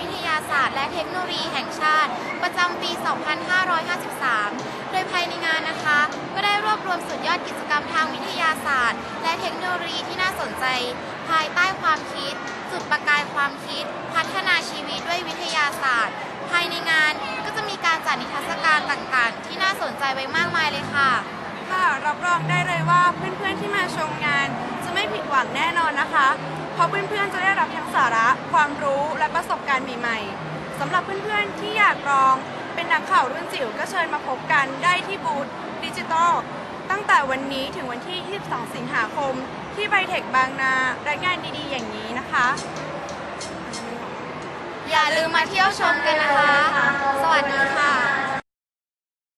วิทยาศาสตร์ และเทคโนโลยีแห่งชาติ ประจำปี 2553 โดยภายในงานนะคะ ก็ได้รวบรวมสุดยอดกิจกรรมทางวิทยาศาสตร์ และเทคโนโลยีที่น่าสนใจ ภายใต้ความคิด จุดประกายความคิด พัฒนาชีวิตด้วยวิทยาศาสตร์ ภายในงานก็จะมีการจัดนิทรรศการต่างๆ ที่น่าสนใจไว้มากมายเลยค่ะ ค่ะ รับรองได้เลยว่าเพื่อนๆที่มาชมงานังแน่นอนนะคะ เพราะเพื่อนๆจะได้รับทั้งสาระความรู้และประสบการณ์ใหม่ๆสำหรับเพื่อนๆที่อยากลองเป็นนักข่าวรุ่นจิ๋วก็เชิญมาพบกันได้ที่บูธดิจิตอลตั้งแต่วันนี้ถึงวันที่ 22 สิงหาคม ที่ไบเทคบางนาและงานดีๆ อย่างนี้นะคะ อย่าลืมมาเที่ยวชมกันนะคะ สวัสดีค่ะ